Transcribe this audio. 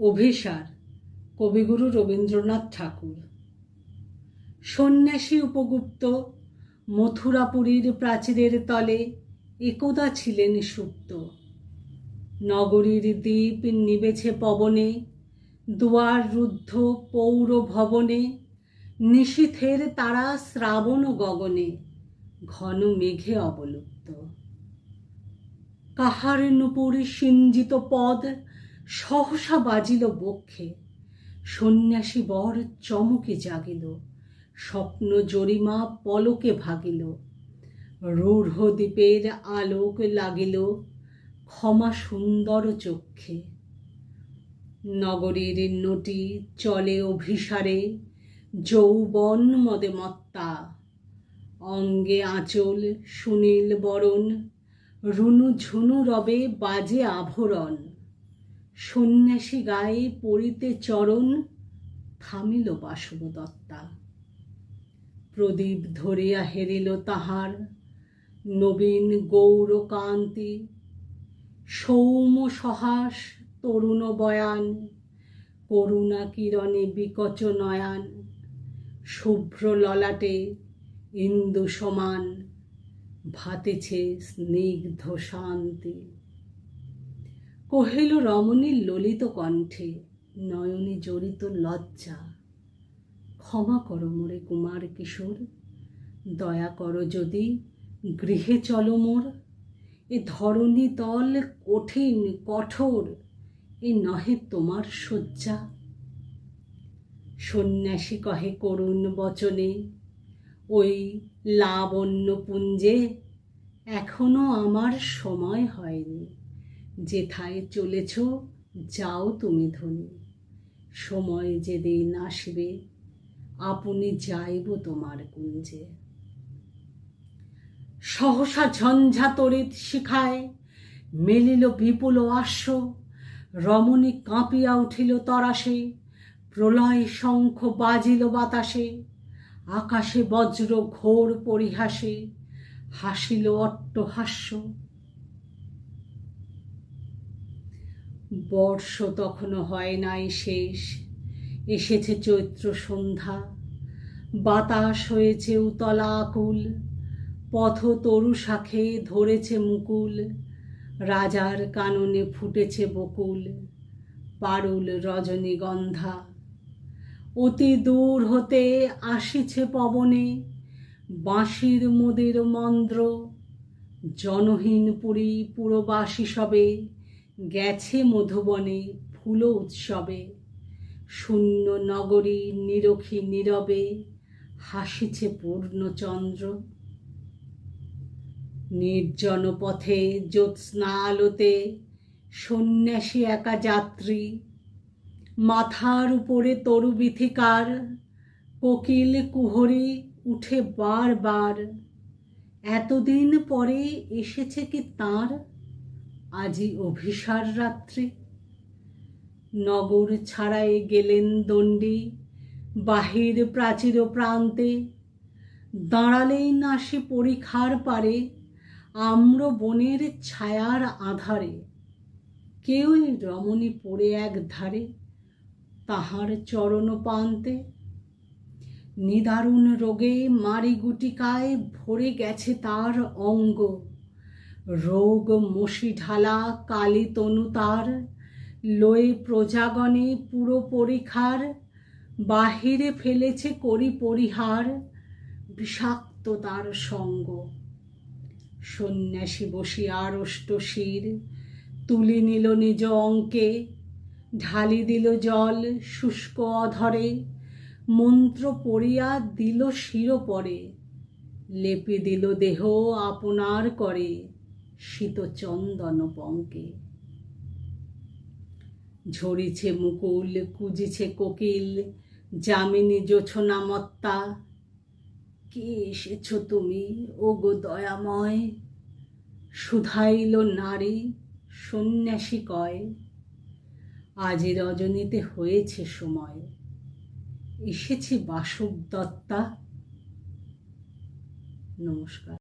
অভিসার, কবিগুরু রবীন্দ্রনাথ ঠাকুর। সন্ন্যাসী উপগুপ্ত, মথুরাপুরীর প্রাচীরের তলে একদা ছিলেন সুপ্ত। নগরীর দ্বীপ নিবেছে পবনে, দুয়ার রুদ্ধ পৌর ভবনে নিশীথের তারা শ্রাবণ গগনে, ঘন মেঘে অবলুপ্ত। কাহার নুপুর সিঞ্জিত পদ সহসা বাজিল বক্ষে। সন্ন্যাসী বর চমকে জাগিল। স্বপ্ন জরিমা পলকে ভাগিল। রূঢ় দ্বীপের আলোক লাগিল ক্ষমা সুন্দর চক্ষে। নগরীর নটি চলে অভিসারে, যৌবন মদে মত্তা। অঙ্গে আঁচল সুনীল বরণ, রুনু ঝুনু রবে বাজে আভরণ। সন্ন্যাসী গায়ে পড়িতে চরণ থামিল বাসব দত্তা প্রদীপ ধরিয়া হেরিল তাহার, নবীন গৌরকান্তি, সৌম সহাস তরুণ বয়ান, করুণা কিরণে বিকচ নয়ান, শুভ্র ললাটে ইন্দু সমান, ভাতেছে স্নিগ্ধ শান্তি। কহিল রমণীর ললিত কণ্ঠে, নয়নে জড়িত লজ্জা। ক্ষমা করো মোরে কুমার কিশোর, দয়া করো যদি গৃহে চলো মোর। এ ধরণী তল কঠিন, কঠোর, এ নহে তোমার শয্যা। সন্ন্যাসী কহে করুণ বচনে, ওই লাবণ্য পুঞ্জে এখনও আমার সময় হয়নি। যেথায় চলেছ, যাও তুমি ধনী। সময় যেদিন আসবে, আপনি যাইব তোমার কুঞ্জে। সহসা ঝঞ্ঝা তরিত শিখায়, মেলিল বিপুল আশ্ব, রমণী কাঁপিয়া উঠিল তরাসে, প্রলয় শঙ্খ বাজিল বাতাসে, আকাশে বজ্র ঘোর পরিহাসে, হাসিল অট্টহাস্য। বর্ষ তখনও হয় নাই শেষ। এসেছে চৈত্র সন্ধ্যা। বাতাস হয়েছে উতলা আকুল। পথ তরু শাখে ধরেছে মুকুল। রাজার কাননে ফুটেছে বকুল। পারুল রজনীগন্ধা অতি দূর হতে আসিছে পবনে। বাঁশির মোদের মন্দ্র জনহীন পুরী পুরবাসী সবে। গেছে মধুবনে ফুল উৎসবে, শূন্য নগরী নিরখী নীরবে হাসিছে পূর্ণচন্দ্র। নির্জন পথে জ্যোৎস্না আলোতে সন্ন্যাসী একা যাত্রী, মাথার উপরে তরু বিথিকার, কোকিল কুহরি উঠে বারবার। এতদিন পরে এসেছে কি তার? আজি অভিসার রাত্রে। নগর ছাড়াই গেলেন দণ্ডী, বাহির প্রাচীর প্রান্তে। দাঁড়ালেই না সে পরীক্ষার পারে আম্র বনের ছায়ার আধারে। কেউই রমণী পড়ে এক ধারে, তাহার চরণ পান্তে নিদারুণ রোগে মারি গুটিকায় ভরে গেছে তার অঙ্গ। রোগ মশি ঢালা কালী তনু তার, লয়ে প্রজাগণে পুরো পরীক্ষার বাহিরে ফেলেছে করি পরিহার, বিষাক্ত তার সঙ্গ। সন্ন্যাসী বসিয়া আড়ষ্ট শির, তুলি নিল নিজ অঙ্কে, ঢালি দিল জল শুষ্ক অধরে, মন্ত্র পড়িয়া দিল শির পরে লেপে দিল দেহ আপনার করে। শীত চন্দন পঙ্কে ঝরিছে মুকুল, কুজিছে কোকিল, যামিনী জোছনা মত্তা কে এসেছ তুমি ও গো দয়াময়? শুধাইল নারী, সন্ন্যাসী কয়। আজি রজনীতে হয়েছে সময়। এসেছে বাসব দত্তা। নমস্কার।